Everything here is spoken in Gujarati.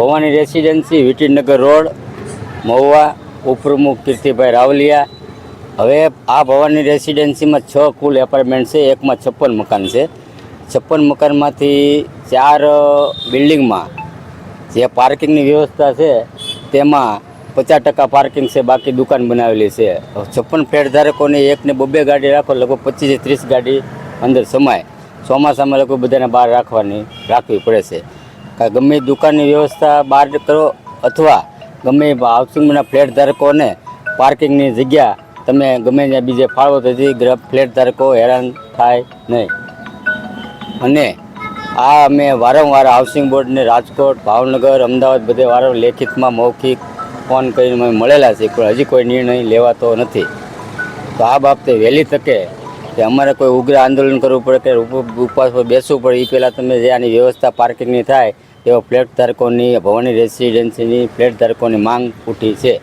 ભવાની રેસિડેન્સી વિટીનગર રોડ, મહુવા ઉપપ્રમુખ કીર્તિભાઈ રાવલિયા. હવે આ ભવાની રેસિડેન્સીમાં છ કુલ એપાર્ટમેન્ટ છે, એકમાં છપ્પન મકાન છે. છપ્પન મકાનમાંથી ચાર બિલ્ડિંગમાં જે પાર્કિંગની વ્યવસ્થા છે, તેમાં પચાસ ટકા પાર્કિંગ છે, બાકી દુકાન બનાવેલી છે. છપ્પન ફ્લેટ ધારકોને એકને બબ્બે ગાડી રાખો, લગભગ પચીસથી ત્રીસ ગાડી અંદર સમાય. ચોમાસામાં લોકો બધાને બહાર રાખવાની, રાખવી પડે છે. ગમે દુકાનની વ્યવસ્થા બહાર કરો અથવા ગમે હાઉસિંગના ફ્લેટ ધારકોને પાર્કિંગની જગ્યા તમે ગમે ત્યાં બીજે ફાળવો તેથી ફ્લેટ ધારકો હેરાન થાય નહીં. અને આ અમે વારંવાર હાઉસિંગ બોર્ડને રાજકોટ, ભાવનગર, અમદાવાદ બધે વારંવાર લેખિતમાં મૌખિક ફોન કરીને અમે મળેલા છે પણ હજી કોઈ નિર્ણય લેવાતો નથી. તો આ બાબતે વહેલી તકે કે અમારે કોઈ ઉગ્ર આંદોલન કરવું પડે કે ઉપવાસ પર બેસવું પડે એ પહેલાં તમે જે આની વ્યવસ્થા પાર્કિંગની થાય તેવા ફ્લેટ ધારકોની ભવાની રેસિડેન્સીની ફ્લેટ ધારકોની માંગ ઉઠી છે.